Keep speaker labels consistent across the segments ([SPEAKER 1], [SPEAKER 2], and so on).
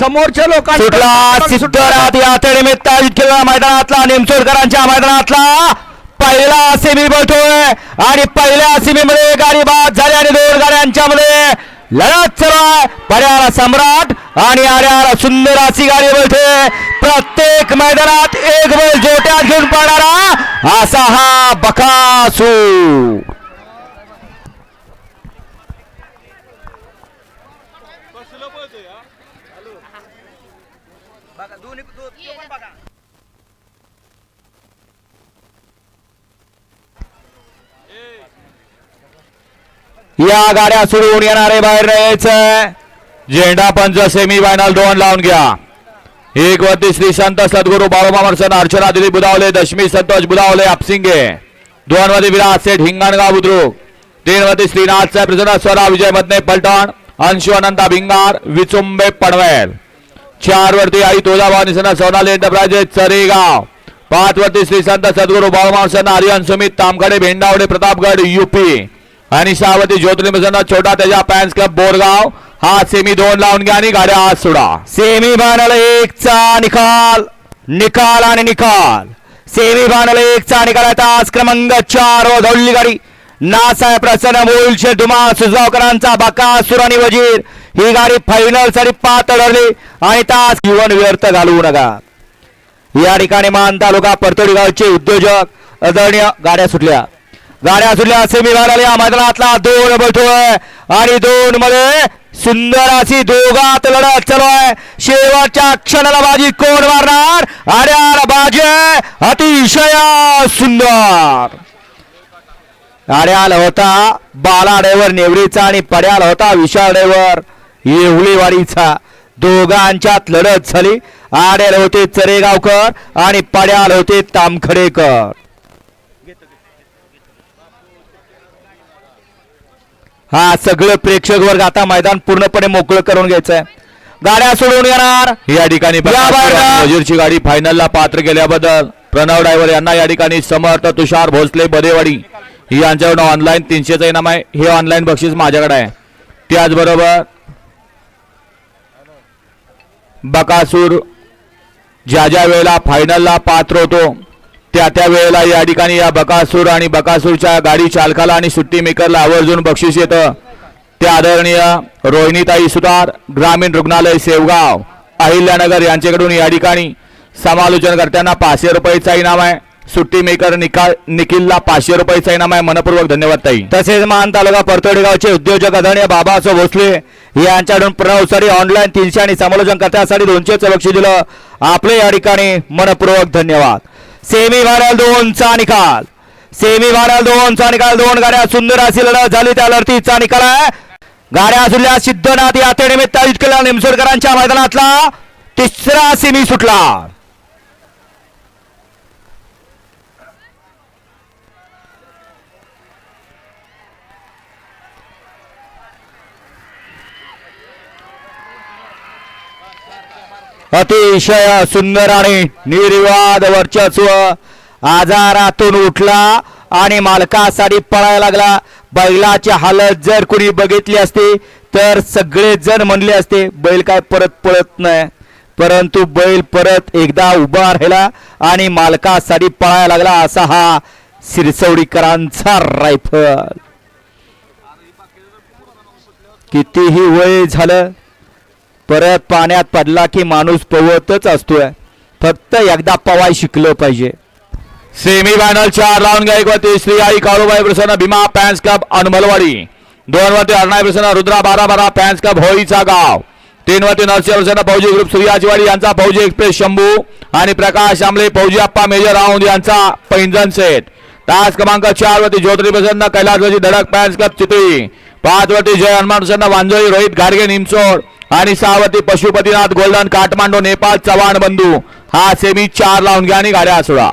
[SPEAKER 1] समोरच्या लोकांना
[SPEAKER 2] सिद्धराज यात्रे निमित्त आयोजित केलेल्या मैदानातला निमसोडकरांच्या मैदानातला. पहिला सेमी बोलतोय आणि पहिल्या सेमीमध्ये गाडी बाद झाली आणि दोन गाड्यांच्या मध्ये लढत चालू पर्याला सम्राट आणि आर्याला सुंदर अशी गाडी बोलते प्रत्येक मैदानात एक बैल जोट्यात घेऊन पडणारा असा हा बकासू. बघा दोन्ही पण बघा. या गाड्या सोडून येणारे बाहेर यायचं झेंडा पंच सेमी फायनल दोन लावून घ्या. एक वरती श्री संत सद्गुरू बाळोबा मर्सन अर्चना दिली बुधावले दशमी संतोष बुधावले आपसिंगे. दोन वरती विराट सेठ हिंगणगाव बुद्रुक. तीन वरती श्रीनाथ साहेब प्रसन्न स्वरा विजय मधने पलटण. अंशु अनंता भिंगार विचुंबे पनवेल चार वरती आई तुळजाभवानी सण सोनाली एंटरप्राइजेस चरेगाव. पाच वरती श्री संत सद्गुरू बाळोबा आर्यन सुमित तामखडे भेंडावडे प्रतापगड युपी. आणि सहावती ज्योतिर्लिंग छोटा त्याच्या पॅन्स क्लब बोरगाव. हा सेमी दोन लावून घ्या आणि गाड्या आज सोडा. सेमी फायनल एक चा निकाल. निकाल आणि निकाल. सेमी फायनल एक चा निकाल. आता आज क्रमांक चार व धवली गाडी. नासाहेब प्रसन्न मोलशे धुमाळ सुजावकरांचा बाका सुराणी वजीर. ही गाडी फायनलसाठी पात ठरली आणि तास जीवन व्यर्थ घालवू नका. या ठिकाणी मान तालुका परतोडी गावचे उद्योजक आदरणीय गाड्या सुटल्या. गाड्या सुटल्या सेमी या मैदानातला दोन बैठोय आणि दोन मध्ये सुंदर अशी दोघात लढत चालू आहे. शेवटच्या क्षणाला बाजी कोण मारणार? अरे बाजी अतिशय सुंदर. आड्याल होता बाला ड्रायव्हर नेवरीचा आणि पड्याल होता विशाल ड्रायव्हर येवलीवाडीचा दोघांच्यात लढत झाली. आड्याल होते चरेगावकर आणि पड्याल होते तामखडेकर. हा सगळं प्रेक्षक वर्ग आता मैदान पूर्णपणे मोकळं करून घ्यायचंय. गाड्या सोडून येणार. या ठिकाणी वजीरची गाडी फायनलला पात्र केल्याबद्दल प्रणव ड्रायव्हर यांना या ठिकाणी समर्थ तुषार भोसले बदेवाडी. यांच्याकडून ऑनलाईन तीनशेचं इनाम आहे. हे ऑनलाईन बक्षीस माझ्याकडे आहे. त्याचबरोबर बकासूर ज्या ज्या वेळेला फायनलला पात्र होतो त्या त्या वेळेला या ठिकाणी या बकासूर आणि बकासूरच्या गाडी चालकाला आणि सुट्टी मेकरला आवर्जून बक्षीस येतं. ते आदरणीय रोहिणीताई सुतार ग्रामीण रुग्णालय सेवगाव अहिल्यानगर यांच्याकडून या ठिकाणी समालोचनकर्त्यांना पाचशे रुपयाचा इनाम आहे. सुट्टी मेकर निकाल निखिलला पाचशे रुपयाचा इनाम आहे मनपूर्वक धन्यवाद ताई. तसेच मान तालुका परतोडी गावचे उद्योजक आदरणीय बाबासो भोसले यांच्याकडून प्रणवसाठी ऑनलाईन तीनशे आणि समालोचन करण्यासाठी दोनशेचं लक्ष दिलं. आपले या ठिकाणी मनपूर्वक धन्यवाद. सेमी फायनल दोनचा निकाल. सेमी फायनल दोनचा निकाल. दोन गाड्या सुंदर अशी लढत झाली. त्या लढतीचा निकाल आहे. गाड्या असलेल्या सिद्धनाथ यात्रेनिमित्त आयोजित केला निमसोडकरांच्या मैदानातला तिसरा सेमी सुटला. अतिशय सुंदर आणि निर्विवाद वर्चस्व आजारातून उठला आणि मालकासाठी पळायला लागला. बैलाची हालत जर कुणी बघितली असती तर सगळेजण म्हणले असते बैल काय परत पळत नाही. परंतु बैल परत एकदा उभा राहिला आणि मालकासाठी पळायला लागला असा हा सिरसवडीकरांचा रायफल. कितीही वय झालं परत पाण्यात पडला की माणूस पवतच असतोय. फक्त एकदा पवाय शिकलं पाहिजे. सेमी फायनल चार लावून घ्या एक श्री आई काळूबाई प्रसन्न भीमा फॅन्स क्लब अनमलवाडी. दोन वरती अरणाई प्रसन्न रुद्रा बारा बारा फॅन्स क्लब होळीचा गाव. तीन वरती नरसिंह प्रसन्न फौजी ग्रुप सूर्याजवाडी यांचा फौजी एक्सप्रेस शंभू आणि प्रकाश आमले फौजी अप्पा मेजर राऊंड यांचा पैंजण सेट. तास क्रमांक चार वरती ज्योतिरी प्रसन्न कैलासवाची धडक फॅन्स क्लब चितळी. पाच वरती जय हनुमान प्रसन्न वांजोळी रोहित गाडगे निमसोड आणि सावती पशुपतीनाथ गोल्डन काठमांडू नेपाळ चव्हाण बंधू. हा सेमी चार लावून घ्या आणि गाड्या सोडा.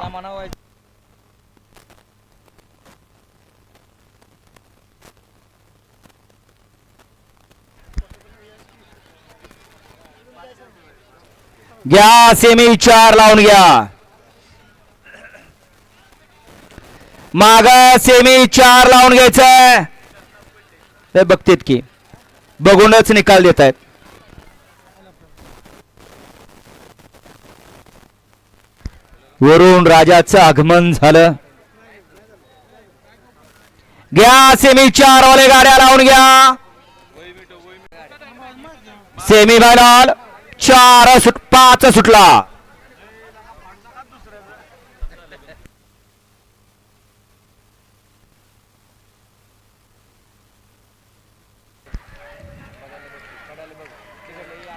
[SPEAKER 2] घ्या सेमी चार लावून घ्या. माग सेमी चार लावून घ्यायचंय. बघतेत की. बघूनच निकाल देत आहेत वरुण राजाचं आगमन झालं. घ्या सेमी चार वाले गाड्या लावून घ्या. सेमी फायनल चार सुट पाच सुटला.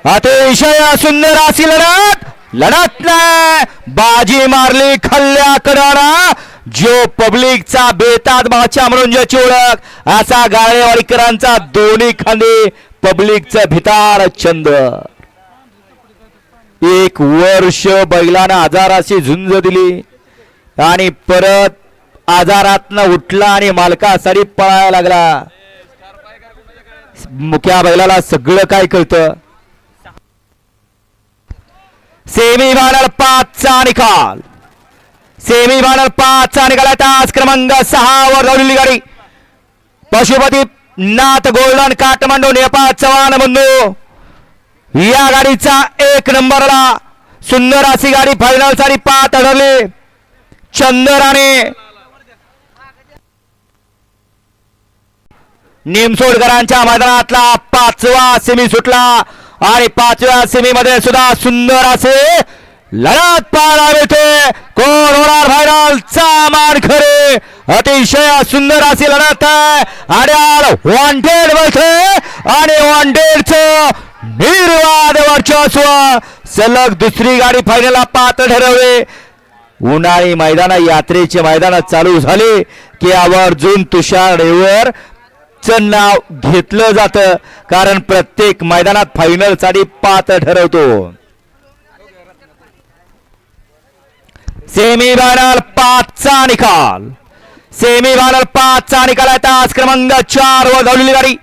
[SPEAKER 2] अतिशय सुंदर अशी लढत. लढत नाही. बाजी मारली खल्ल्या कडाना जो पब्लिकचा बेतात भाच्या म्हणून ज्याची ओळख असा गाळेवाडीकरांचा दोन्ही खांदे पब्लिकचा भितार छंद. एक वर्ष बैलानं आजाराशी झुंज दिली आणि परत आजारातनं उठला आणि मालकासाठी पळायला लागला. मुख्या बैलाला सगळं काय कळतं? सेमी फायनल पाचचा निकाल. सेमी फायनल पाचचा निकाल आहे. तास क्रमांक सहा वर धावलेली गाडी. पशुपती नाथ गोल्डन काठमांडू नेपाळ चव्हाण बंधू. या गाडीचा एक नंबरला सुंदर अशी गाडी फायनलसाठी पाच अडवली चंदराने. निमसोडकरांच्या मैदानातला पाचवा सेमी सुटला. आणि पाचव्या सेमी मध्ये सुद्धा सुंदर असे लढत पाहायला मिळते. कोण होणार फायनल मान खरे. अतिशय सुंदर अशी लढत आहे. आड्याल वॉन्टेड बसते आणि वॉन्टेडच निर्वाद वर्चस्व. सलग दुसरी गाडी फायनलला पात्र ठरवले. उन्हाळी मैदान यात्रेचे मैदान चालू झाले. की आवर्जून तुषार रेवर च नाव घेतलं जातं. कारण प्रत्येक मैदानात फायनलसाठी पात्र ठरवतो. सेमी फायनल पाचचा निकाल. सेमी फायनल पाचचा निकाल आहे. तास क्रमांक चार वर धावलेली गाडी.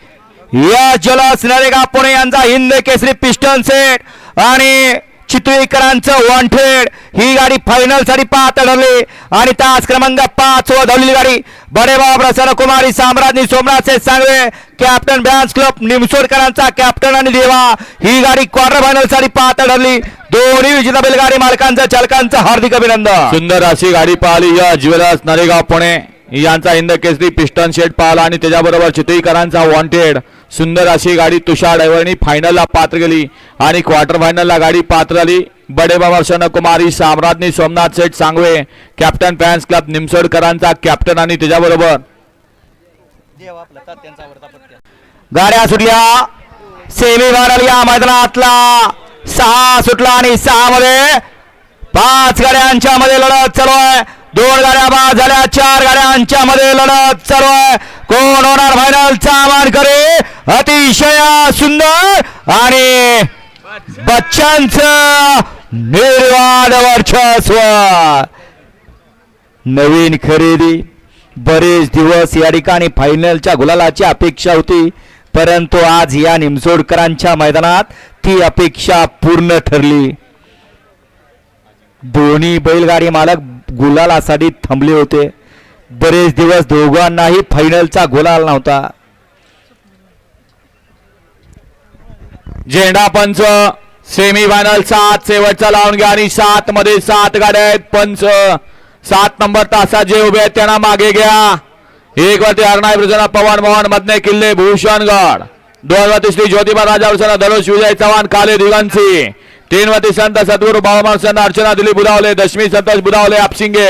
[SPEAKER 2] या जलस नरेगा पुणे यांचा हिंद केसरी पिस्टन सेट. आणि चितळीकरांचं वॉन्टेड ही गाडी फायनलसाठी पाहत ठरली आणि तास क्रमांक पाच वर धावलेली गाडी. बडेबाब प्रसन्न कुमारी साम्राज्ञी सोमनाथ से सांगवे कॅप्टन बॅन्स क्लब निमसोडकरांचा कॅप्टन आणि देवा. ही गाडी क्वार्टर फायनलसाठी ठरली दोन्ही विजेता बैलगाडी मालकांचं चालकांचं हार्दिक अभिनंदन. सुंदर अशी गाडी पाहिली. या ज्वेलर्स नरेगाव पुणे. यांचा इंद केसरी पिस्टन शेट पाहिला. आणि त्याच्याबरोबर चितळीकरांचा वॉन्टेड सुंदर अशी गाडी तुषार ड्रायव्हरनी फायनलला पात्र गेली आणि क्वार्टर फायनलला गाडी पात्र आली बडेबाबा शन कुमारी साम्राज्ञी Somnath Sheth Sangve captain fans club निमसोडकरांचा captain आणि त्याच्याबरोबर. गाड्या सुटल्या. सेमी फायनल या मैदानातला सहा सुटला आणि सहा मध्ये पाच गाड्यांच्या मध्ये लढत चालू आहे. दोन गाड्या बाद झाल्या चार गाड्यांच्या मध्ये लढत चालू आहे. कोण होणार फायनलचा मान करे अतिशय सुंदर आणि बच्चांच निर्वाद वर्चस्व. नवीन खरेदी बरेच दिवस या ठिकाणी फायनलच्या गुलालाची अपेक्षा होती परंतु आज या निमसोडकरांच्या मैदानात ती अपेक्षा पूर्ण ठरली. दोन्ही बैलगाडी मालक गुलालासाठी थांबले होते. बरेच दिवस दोघांनाही फायनलचा गुलाल नव्हता. झेंडा पंच सेमी फायनल सात शेवटचा लावून घ्या आणि सात मध्ये सात गाड्या आहेत पंच. सात नंबर तासात जे उभे आहेत त्यांना मागे घ्या. एक वरती अर्णा ब्रिजना पवन मोहन मधने किल्ले भूषणगड. दोन वरती श्री ज्योतिबा राजा प्रसन्न धनुष विजय चव्हाण काले दिगंसी. तीन वरती संत सद्गुरू बाबामान अर्चना दिली बुधावले दशमी संतोष बुधावले आपशिंगे.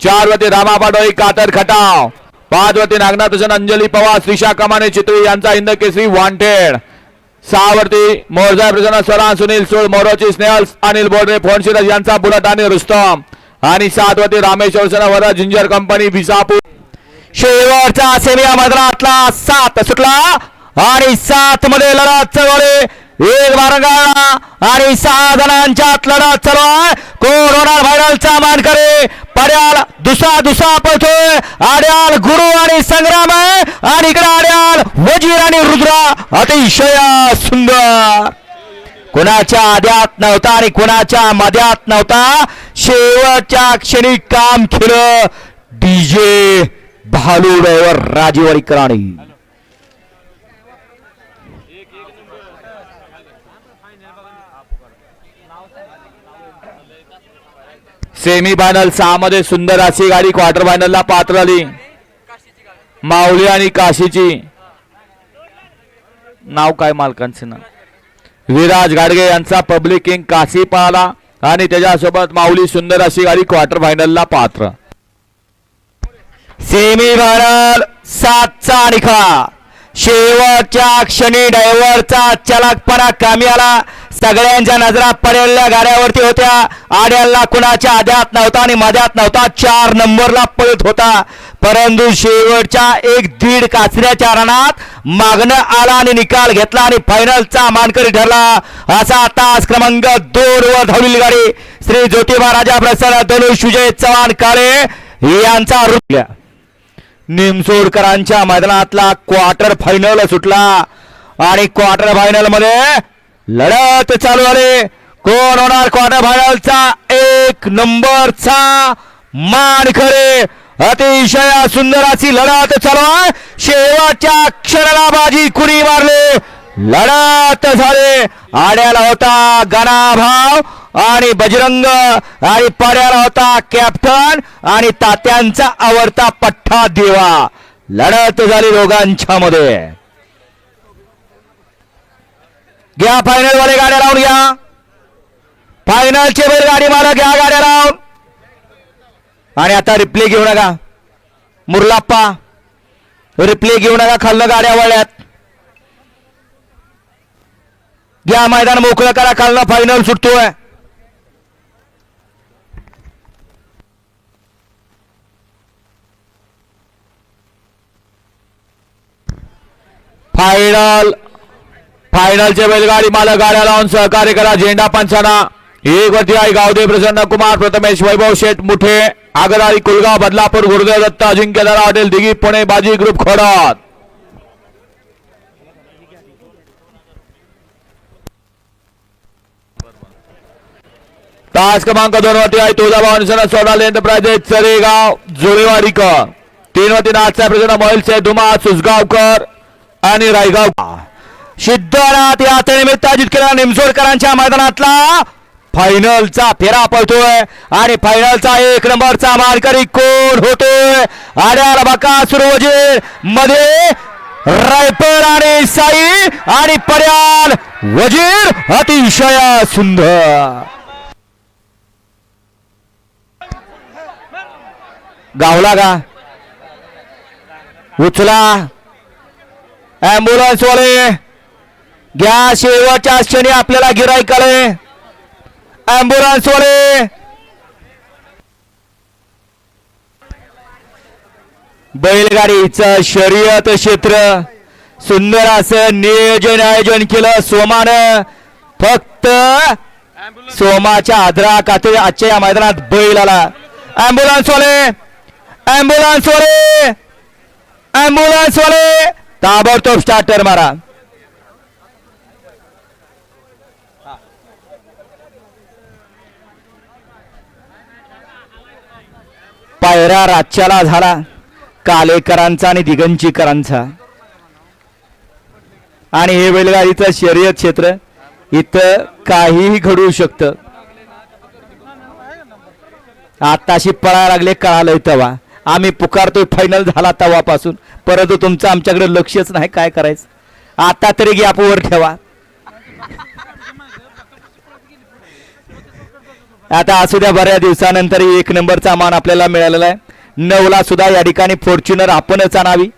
[SPEAKER 2] चार वरती रामा पाडोई कातर खटाव. पाच वरती नागनाथ प्रसन्न अंजली पवार श्रीशा कमाने चित्री यांचा हिंद केसरी वॉन्टेड सहावरती मोरजा प्रजना स्वरा सुनील सोळ मोरोची स्नेहल अनिल बोर्डे फोनशिराज यांचा बुलट आणि रुस्तम. आणि सातवरती रामेश्वर सना वरा जिंजर कंपनी विसापूर शेवटचा सेमी मधला सात सुटला आणि सात मध्ये लढा चढवली एक बारंगाळा आणि सहा जणांच्यात लढत चालू आहे कोण होणार फायनलचा मानकरी पड्याल दुसरा दुसरा पळतोय. आड्याल गुरु आणि संग्राम आहे. आणि इकडे आड्याल वजीर आणि रुद्रा. अतिशय सुंदर. कुणाच्या आद्यात नव्हता आणि कुणाच्या मध्यात नव्हता. शेवटच्या क्षणी काम केलं. डीजे भालू ड्रायव्हर राजेवाडीकरांनी कराणी फायनल सहा मध्ये सुंदर अशी गाडी क्वार्टर फायनलला पात्र आली. माऊली आणि काशीची. नाव काय मालकांचे नाव? विराज गाडगे यांचा पब्लिक किंग काशी पाहला आणि त्याच्यासोबत माऊली सुंदर अशी गाडी क्वार्टर फायनलला पात्र. सेमी फायनल सातचा निखा शेवटच्या क्षणी डायव्हरचा चलाकपणा कामी आला. सगळ्यांच्या नजरा पडलेल्या गाड्यावरती होत्या. आड्याला कुणाच्या आद्यात नव्हता आणि मध्यात नव्हता. चार नंबरला पळत होता. परंतु शेवटच्या एक दीड काचऱ्याच्या रणात मागणं आला आणि निकाल घेतला आणि फायनलचा मानकरी ठरला. असा तास क्रमांक दोन वर धावलेली गाडी. श्री ज्योतिबा राजा प्रसन्न धनुष विजय चव्हाण काळे यांचा रुपया निमसोडकरांच्या मैदानातला क्वार्टर फायनल सुटला. आणि क्वार्टर फायनलमध्ये लढत चालू आली कोण होणार क्वार्टर फायनलचा एक नंबरचा मान खरे अतिशय सुंदर अशी लढत चालू आहे. शेवटच्या क्षणाला बाजी कुणी मारले? लढत झाले. आड्याला होता गणाभाव आणि बजरंग आणि पाड्याला होता कॅप्टन आणि तात्यांचा आवडता पठ्ठा देवा. लढत झाली दोघांच्या मध्ये घ्या फायनल वाले गाड्या लावून घ्या फायनलचे बैल गाडी मारा घ्या गाड्या लावून आणि आता रिप्ले घेऊ नका. मुरलाप्पा रिप्ले घेऊ नका खाल्लं गाड्या वळल्यात. घ्या मैदान मोकळं करा खालनं फायनल सुटतोय. फायनल फायनलचे बैलगाडी मालक गाड्या लावून सहकार्य करा. झेंडा पंचाना. एक वरती आहे गावदेव प्रसन्न कुमार प्रथमेश वैभव शेठ मुठे आगराळी कुलगाव बदलापूर गुरुदेव दत्त अजिंक्यदारा हॉटेल दिघी पुणे बाजी ग्रुप खोडात. तास क्रमांक दोन वरती आहे तुळजाभवानी सण सोडाल एंटरप्राइजेस चरेगाव जुळेवारीकर तीन वरती नाथसाहेब प्रसन्न मोहिल से धुमा सुसगावकर आणि रायगाव सिद्धनाथ यात्रेनिमित्त आयोजित केला निमसोडकरांच्या मैदानातला फायनलचा फेरा पळतोय. आणि फायनलचा एक नंबरचा मानकरी कोण होतोय? आड्याला बका सुरवजे मध्ये रायपर आणि साई आणि पर्याल वजीर अतिशय सुंदर. गावला का? उचला. ॲम्ब्युलन्सवाले घ्या शेवटच्या क्षणी आपल्याला गिराईक आले बैलगाडीच वाले बैलगाडीचं शर्यत क्षेत्र. सुंदर असं नियोजन आयोजन केलं सोमानं. फक्त सोमाच्या आदरा खाते आजच्या या मैदानात बैल आला. अँब्युलन्स वाले अँब्युलन्स वाले अँब्युलन्स वाले ताबडतोब स्टार्टर मारा. पायरा राज्याला झाला कालेकरांचा आणि दिगंजीकरांचा आणि हे बैलगाडीचं शर्यत क्षेत्र इथं काहीही घडू शकतं. आताशी पळा लागले कळालंय तवा आम्ही पुकारतोय फायनल झाला तवापासून परंतु तुमचं आमच्याकडे लक्षच नाही काय करायचं. आता तरी गॅपवर ठेवा. आता असू द्या बऱ्याच दिवसानंतर एक नंबरचा मान आपल्याला मिळालेला आहे. नऊला सुद्धा या ठिकाणी फॉर्च्युनर आपणच आणावी.